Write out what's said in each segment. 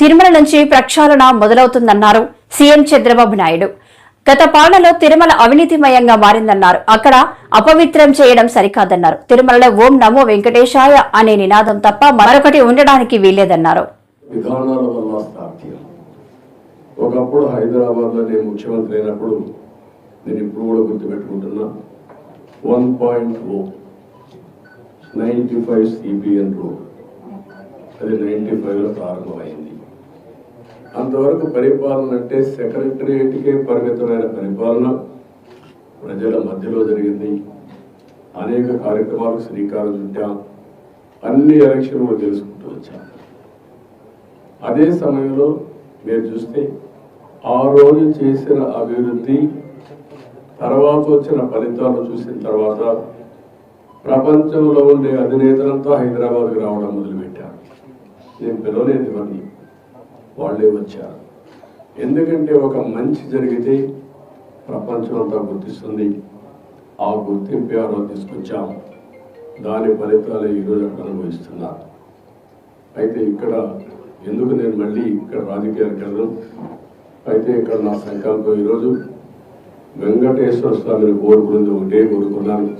తిరుమల నుంచి ప్రక్షాళన మొదలవుతుందన్నారు సీఎం చంద్రబాబు నాయుడు. గత పాలనలో తిరుమల అవినీతిమయంగా మారిందన్నారు. అక్కడ అపవిత్రం చేయడం సరికాదన్నారు. తిరుమలలో ఓం నమో వెంకటేశాయ అనే నినాదం తప్ప మరొకటి ఉండడానికి వీల్లేదన్నారు. ఒకప్పుడు హైదరాబాద్లో నేను ముఖ్యమంత్రి అయినప్పుడు నేను ఇప్పుడు కూడా గుర్తుపెట్టుకుంటున్నా one point o ninety five CBN road. అది నైంటీ ఫైవ్లో ప్రారంభమైంది. అంతవరకు పరిపాలన అంటే సెక్రటరియేట్కే పరిమితమైన పరిపాలన. ప్రజల మధ్యలో జరిగింది. అనేక కార్యక్రమాలకు శ్రీకారం చుట్టాం. అన్ని ఎలక్షన్లు తెలుసుకుంటూ వచ్చాం. అదే సమయంలో మీరు చూస్తే ఆ రోజు చేసిన అభివృద్ధి తర్వాత వచ్చిన ఫలితాలు చూసిన తర్వాత ప్రపంచంలో ఉండే అధినేతలంతా హైదరాబాద్కి రావడం మొదలుపెట్టారు. నేను పిలవలేదు ఇవన్నీ వాళ్ళే వచ్చారు. ఎందుకంటే ఒక మంచి జరిగితే ప్రపంచం అంతా గుర్తిస్తుంది. ఆ గుర్తింపు ఎవరో తీసుకొచ్చాం. దాని ఫలితాలు ఈరోజు అక్కడ అనుభవిస్తున్నారు అయితే ఇక్కడ ఎందుకు నేను మళ్ళీ ఇక్కడ రాజకీయాలకు వెళ్ళను? అయితే ఇక్కడ నా సంకల్పం ఈరోజు వెంకటేశ్వర స్వామిని కోరుకున్నది ఒకటే కోరుకున్నాను.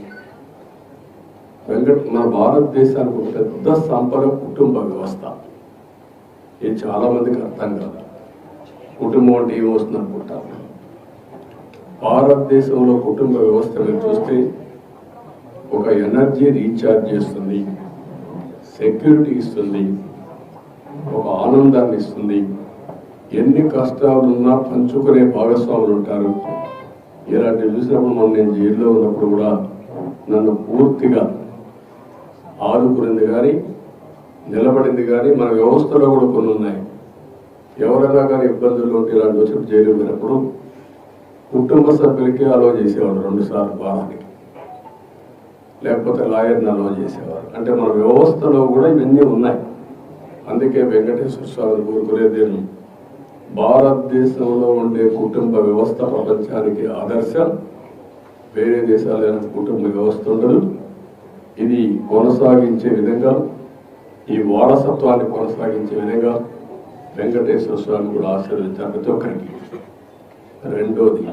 వెంకట మన భారతదేశానికి ఒక పెద్ద సంపద కుటుంబ వ్యవస్థ. ఇది చాలామందికి అర్థం కాదు. కుటుంబం అంటే ఏమొస్తుంది అనుకుంటారు భారతదేశంలో కుటుంబ వ్యవస్థ మీరు చూస్తే ఒక ఎనర్జీ రీఛార్జ్ చేస్తుంది సెక్యూరిటీ ఇస్తుంది ఒక ఆనందాన్ని ఇస్తుంది. ఎన్ని కష్టాలున్నా పంచుకునే భాగస్వాములు ఉంటారు. ఇలాంటివి చూసినప్పుడు మనం నేను జైల్లో ఉన్నప్పుడు కూడా నన్ను పూర్తిగా ఆదుకునింది కానీ నిలబడింది కానీ మన వ్యవస్థలో కూడా కొన్ని ఉన్నాయి. ఎవరైనా కానీ ఇబ్బందుల్లో ఉంటే ఇలాంటి వచ్చి జైలు పోయినప్పుడు కుటుంబ సభ్యులకి అలో చేసేవాడు రెండు సార్లు లేకపోతే లాయర్ని అలో చేసేవారు. అంటే మన వ్యవస్థలో కూడా ఇవన్నీ ఉన్నాయి. అందుకే వెంకటేశ్వర స్వామి కోరుకునేది నేను భారతదేశంలో ఉండే కుటుంబ వ్యవస్థ ప్రపంచానికి ఆదర్శం. వేరే దేశాలైన కుటుంబ వ్యవస్థ ఉండదు. ఇది కొనసాగించే విధంగా ఈ వారసత్వాన్ని కొనసాగించే విధంగా వెంకటేశ్వర స్వామి కూడా ఆశీర్వదించారు ప్రతి ఒక్కరికి. రెండోది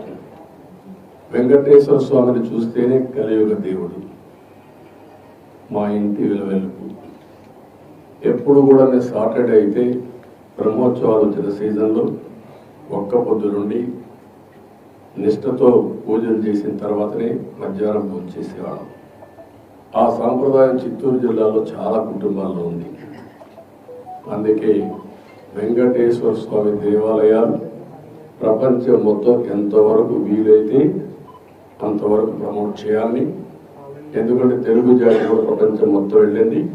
వెంకటేశ్వర స్వామిని చూస్తేనే కలియుగ దేవుడు. మా ఇంటి విలువెలుపు. ఎప్పుడు కూడా నేను సాటర్డే అయితే బ్రహ్మోత్సవాలు వచ్చిన సీజన్లో ఒక్క పొద్దు నుండి నిష్ఠతో పూజలు చేసిన తర్వాతనే మధ్యాహ్నం పూజ చేసేవాళ్ళం. ఆ సాంప్రదాయం చిత్తూరు జిల్లాలో చాలా కుటుంబాల్లో ఉంది. అందుకే వెంకటేశ్వర స్వామి దేవాలయాలు ప్రపంచం మొత్తం ఎంతవరకు వీలైతే అంతవరకు ప్రమోట్ చేయాలని. ఎందుకంటే తెలుగు జాతి కూడా ప్రపంచం మొత్తం వెళ్ళింది.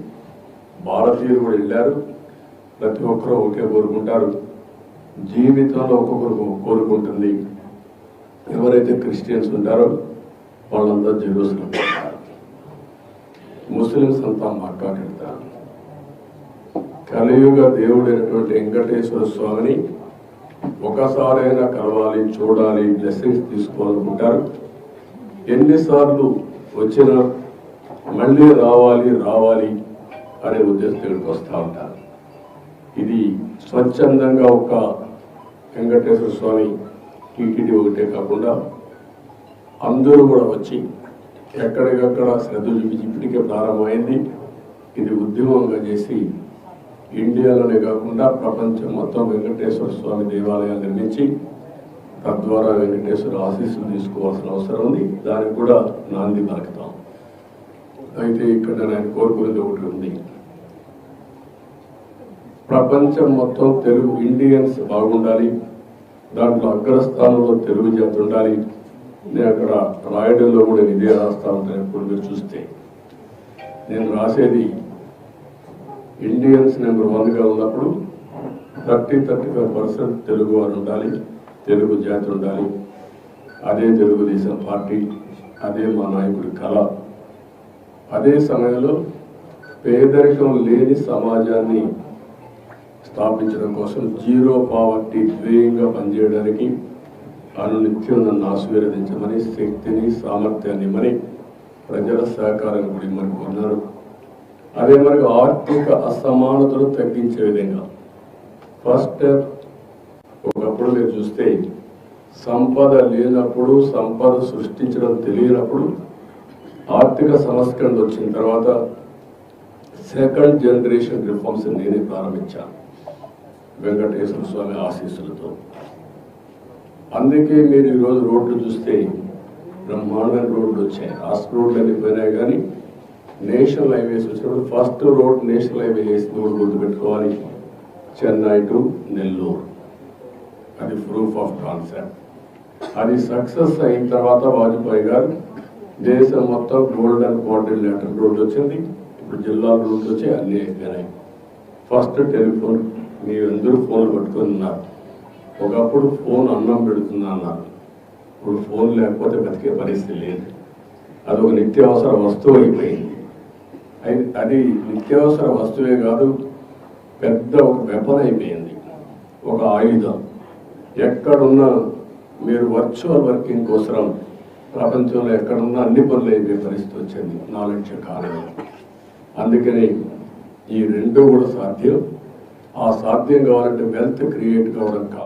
భారతీయులు కూడా వెళ్ళారు. ప్రతి ఒక్కరూ ఒకే కోరుకుంటారు. జీవితంలో ఒక్కొక్కరు కోరుకుంటుంది ఎవరైతే క్రిస్టియన్స్ ఉంటారో వాళ్ళంతా జెరూసలం. ముస్లిమ్స్ అంతా మాట్లాడతారు కలియుగ దేవుడైనటువంటి వెంకటేశ్వర స్వామిని ఒకసారైనా కలవాలి చూడాలి బ్లెస్సింగ్స్ తీసుకోవాలనుకుంటారు. ఎన్నిసార్లు వచ్చినా మళ్ళీ రావాలి రావాలి అనే ఉద్దేశంతో ఇక్కడికి వస్తూ ఉంటారు. ఇది స్వచ్ఛందంగా ఒక వెంకటేశ్వర స్వామి టీటీడీ ఒకటే కాకుండా అందరూ కూడా వచ్చి ఎక్కడికక్కడ శ్రద్ధ చూపించి ఇప్పటికే ప్రారంభమైంది. ఇది ఉద్యమంగా చేసి ఇండియాలోనే కాకుండా ప్రపంచం మొత్తం వెంకటేశ్వర స్వామి దేవాలయాలు నిర్మించి తద్వారా వెంకటేశ్వర ఆశీస్సులు తీసుకోవాల్సిన అవసరం ఉంది. దానికి కూడా నాంది పలుకుతాం. అయితే ఇక్కడ నేను కోరుకునేది ఒకటి ఉంది. ప్రపంచం మొత్తం తెలుగు ఇండియన్స్ బాగుండాలి. దాంట్లో అగ్రస్థానంలో తెలుగు జాతి ఉండాలి. నేను అక్కడ రాయడంలో కూడా నేను ఇదే రాస్తా ఉంటాను ఎప్పుడు మీరు చూస్తే. నేను రాసేది ఇండియన్స్ నెంబర్ వన్గా ఉన్నప్పుడు thirty thirty five percent Telugu వారు ఉండాలి తెలుగు జాతి ఉండాలి అదే తెలుగుదేశం పార్టీ అదే మా నాయకుడి కళ. అదే సమయంలో పేదరికం లేని సమాజాన్ని స్థాపించడం కోసం జీరో పావర్టీ ధ్యేయంగా పనిచేయడానికి అనునిత్యం నన్ను ఆశీర్వదించమని శక్తిని సామర్థ్యాన్ని మరి ప్రజల సహకారం కూడా ఇమ్మని కోరినారు అదే మనకు ఆర్థిక అసమానతలు తగ్గించే విధంగా ఫస్ట్ ఒకప్పుడు మీరు చూస్తే సంపద లేనప్పుడు సంపద సృష్టించడం తెలియనప్పుడు ఆర్థిక సంస్కరణ వచ్చిన తర్వాత సెకండ్ జనరేషన్ రిఫార్మ్స్ నేనే ప్రారంభించాను. వెంకటేశ్వర స్వామి ఆశీస్సులతో. అందుకే మీరు ఈరోజు రోడ్లు చూస్తే బ్రహ్మాండమైన రోడ్లు వచ్చాయి. రాష్ట్ర రోడ్లు అన్ని పోయినాయి కానీ నేషనల్ హైవేస్ వచ్చినప్పుడు ఫస్ట్ రోడ్ నేషనల్ హైవే వేసి రోడ్డు గుర్తుపెట్టుకోవాలి చెన్నై టు నెల్లూరు. అది ప్రూఫ్ ఆఫ్ కాన్సెప్ట్ అది సక్సెస్ అయిన తర్వాత వాజ్పేయి గారు దేశం మొత్తం గోల్డెన్ కోఆర్డినేటర్ రోడ్ వచ్చింది. ఇప్పుడు జిల్లా రోడ్లు వచ్చి అన్నీ అయిపోయినాయి. ఫస్ట్ టెలిఫోన్ మీరు అందరూ ఫోన్లు పట్టుకొని ఉన్నారు. ఒకప్పుడు ఫోన్ అన్నం పెడుతున్నా అన్నారు. ఇప్పుడు ఫోన్ లేకపోతే బతికే పరిస్థితి లేదు. అది ఒక నిత్యావసర వస్తువు అయిపోయింది. అది నిత్యావసర వస్తువే కాదు పెద్ద ఒక వెపన్ అయిపోయింది. ఒక ఆయుధం. ఎక్కడున్నా మీరు వర్చువల్ వర్కింగ్ కోసం ప్రపంచంలో ఎక్కడున్నా అన్ని పనులు అయిపోయే పరిస్థితి వచ్చింది నాలెడ్జ్ కారణం అందుకని ఈ రెండు కూడా సాధ్యం. ఆ సాధ్యం కావాలంటే వెల్త్ క్రియేట్ కావడం కాదు.